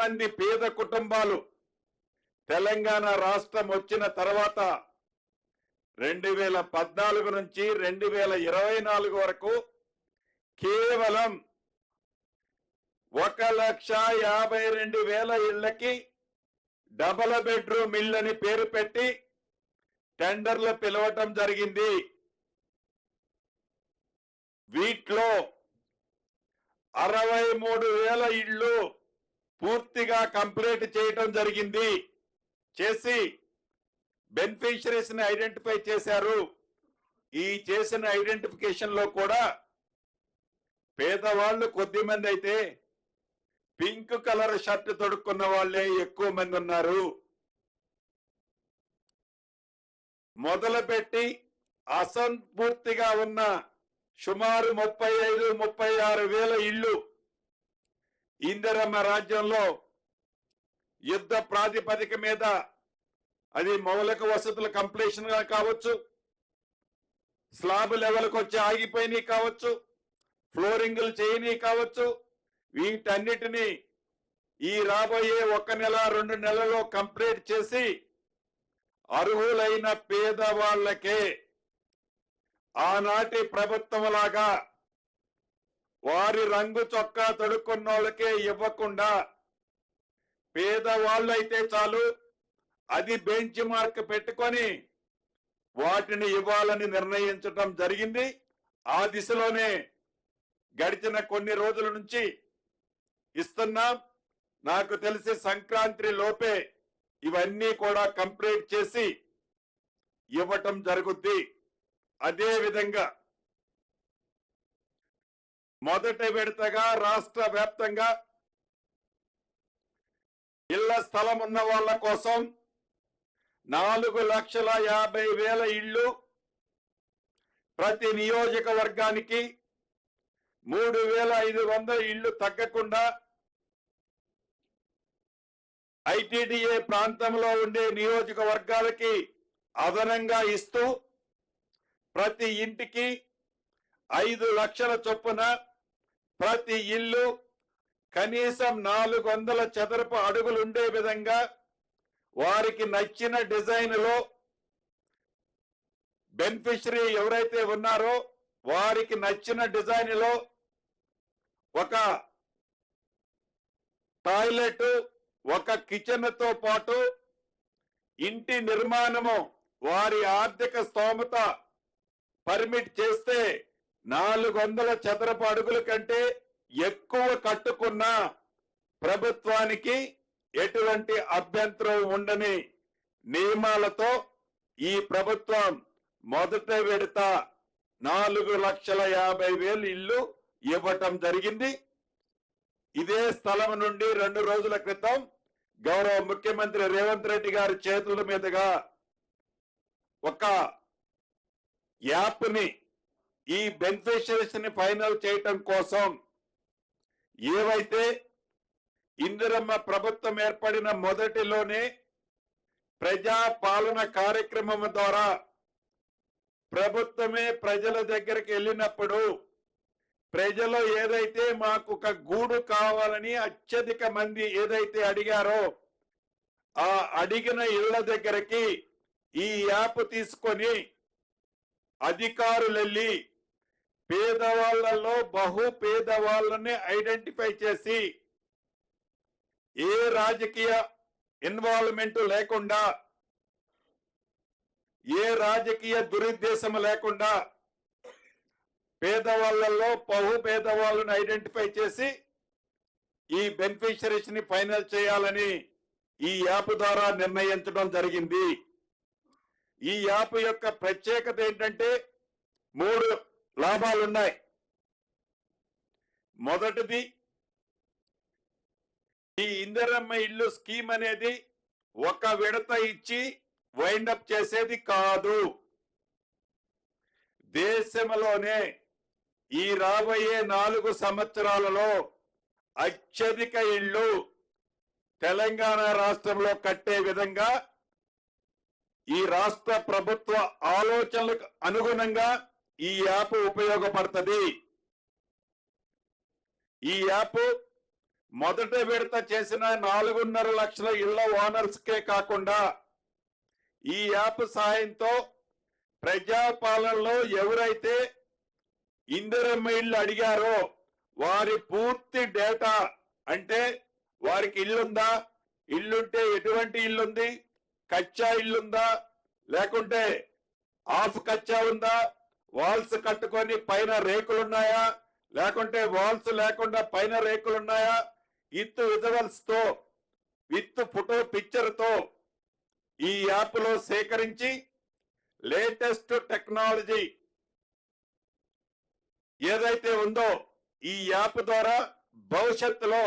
మంది పేద కుటుంబాలు తెలంగాణ రాష్ట్రం వచ్చిన తర్వాత రెండు వేల పద్నాలుగు నుంచి రెండు వేల ఇరవై నాలుగు వరకు కేవలం ఒక లక్ష యాభై రెండు వేల ఇళ్ళకి డబల్ బెడ్రూమ్ ఇల్లు అని పేరు పెట్టి టెండర్లు పిలవటం జరిగింది. వీటిలో అరవై మూడు వేల ఇళ్ళు పూర్తిగా కంప్లీట్ చేయటం జరిగింది. చేసి బెనిఫిషరీస్ని ఐడెంటిఫై చేశారు. ఈ చేసిన ఐడెంటిఫికేషన్లో కూడా పేదవాళ్ళు కొద్ది మంది అయితే పింక్ కలర్ షర్ట్ తొడుక్కున్న వాళ్ళే ఎక్కువ మంది ఉన్నారు. మొదలుపెట్టి అసంపూర్తిగా ఉన్న సుమారు ముప్పై ఐదు ముప్పై ఆరు వేల ఇళ్ళు ఇందిరమ్మ రాజ్యంలో యుద్ధ ప్రాతిపదిక మీద అది మౌలిక వసతుల కంప్లీషన్ కావచ్చు. స్లాబ్ లెవెల్కి వచ్చి ఆగిపోయినవి కావచ్చు. ఫ్లోరింగ్లు చేయని కావచ్చు. వీటన్నిటినీ ఈ రాబోయే ఒక నెల రెండు నెలలో కంప్లీట్ చేసి అర్హులైన పేదవాళ్ళకే ఆనాటి ప్రభుత్వం లాగా వారి రంగు చొక్కా తొడుక్కున్న వాళ్ళకే ఇవ్వకుండా పేదవాళ్ళు అయితే చాలు అది బెంచ్ మార్క్ పెట్టుకొని వాటిని ఇవ్వాలని నిర్ణయించటం జరిగింది. ఆ దిశలోనే గడిచిన కొన్ని రోజుల నుంచి ఇస్తున్నాం. నాకు తెలిసి సంక్రాంతి లోపే ఇవన్నీ కూడా కంప్లీట్ చేసి ఇవ్వటం జరుగుద్ది. అదే విధంగా మొదటి విడతగా రాష్ట్ర వ్యాప్తంగా ఇళ్ళ స్థలం ఉన్న వాళ్ళ కోసం నాలుగు లక్షల యాభై వేల ఇళ్ళు ప్రతి నియోజకవర్గానికి మూడు వేల ఐదు వందల ఇళ్ళు తగ్గకుండా ఐటీడీఏ ప్రాంతంలో ఉండే నియోజకవర్గాలకి అదనంగా ఇస్తూ ప్రతి ఇంటికి ఐదు లక్షల చొప్పున ప్రతి ఇల్లు కనీసం నాలుగు వందల చదరపు అడుగులు ఉండే విధంగా వారికి నచ్చిన డిజైన్లో బెనిఫిషరీ ఎవరైతే ఉన్నారో వారికి నచ్చిన డిజైన్లో ఒక టాయిలెట్ ఒక కిచెన్తో పాటు ఇంటి నిర్మాణము వారి ఆర్థిక స్తోమత పర్మిట్ చేస్తే నాలుగు వందల చదరపు అడుగుల కంటే ఎక్కువ కట్టుకున్న ప్రభుత్వానికి ఎటువంటి అభ్యంతరం ఉండని నియమాలతో ఈ ప్రభుత్వం మొదట విడత నాలుగు లక్షల యాభై వేలు ఇల్లు ఇవ్వటం జరిగింది. ఇదే స్థలం నుండి రెండు రోజుల క్రితం గౌరవ ముఖ్యమంత్రి రేవంత్ రెడ్డి గారి చేతుల మీదుగా ఒక యాప్ని ఈ బెనిఫిషరీస్ని ఫైనల్ చేయటం కోసం ఏవైతే ఇందిరమ్మ ప్రభుత్వం ఏర్పడిన మొదటిలోనే ప్రజా పాలన కార్యక్రమం ద్వారా ప్రభుత్వమే ప్రజల దగ్గరికి వెళ్ళినప్పుడు ప్రజలు ఏదైతే మాకు ఒక గూడు కావాలని అత్యధిక మంది ఏదైతే అడిగారో ఆ అడిగిన ఇళ్ళ దగ్గరికి ఈ యాప్ తీసుకొని అధికారులు వెళ్ళి పేదవాళ్ళలో బహు పేదవాళ్ళని ఐడెంటిఫై చేసి ఏ రాజకీయ ఇన్వాల్వ్మెంట్ లేకుండా ఏ రాజకీయ దురుద్దేశం లేకుండా పేదవాళ్ళలో బహు పేదవాళ్ళని ఐడెంటిఫై చేసి ఈ బెనిఫిషరీస్ని ఫైనల్ చేయాలని ఈ యాప్ ద్వారా నిర్ణయించడం జరిగింది. ఈ యాప్ యొక్క ప్రత్యేకత ఏంటంటే మూడు లాభాలున్నాయి. మొదటిది ఈ ఇందిరమ్మ ఇల్లు స్కీమ్ అనేది ఒక విడత ఇచ్చి వైండప్ చేసేది కాదు. దేశంలోనే ఈ రాబోయే నాలుగు సంవత్సరాలలో అత్యధిక ఇళ్ళు తెలంగాణ రాష్ట్రంలో కట్టే విధంగా ఈ రాష్ట్ర ప్రభుత్వ ఆలోచనలకు అనుగుణంగా ఈ యాప్ ఉపయోగపడుతుంది. ఈ యాప్ మొదట విడత చేసిన నాలుగున్నర లక్షల ఇళ్ళ ఓనర్స్కే కాకుండా ఈ యాప్ సాయంతో ప్రజాపాలనలో ఎవరైతే ఇందిరమ్మ ఇల్లు అడిగారో వారి పూర్తి డేటా అంటే వారికి ఇల్లుందా ఇల్లుంటే ఎటువంటి ఇల్లుంది కచ్చా ఇల్లుందా లేకుంటే ఆఫ్ కచ్చా ఉందా వాల్స్ కట్టుకొని పైన రేకులున్నాయా? లేకుంటే వాల్స్ లేకుండా పైన రేకులున్నాయా? విత్ విజువల్స్తో విత్ ఫోటో పిక్చర్తో ఈ యాప్లో సేకరించి లేటెస్ట్ టెక్నాలజీ ఏదైతే ఉందో ఈ యాప్ ద్వారా భవిష్యత్తులో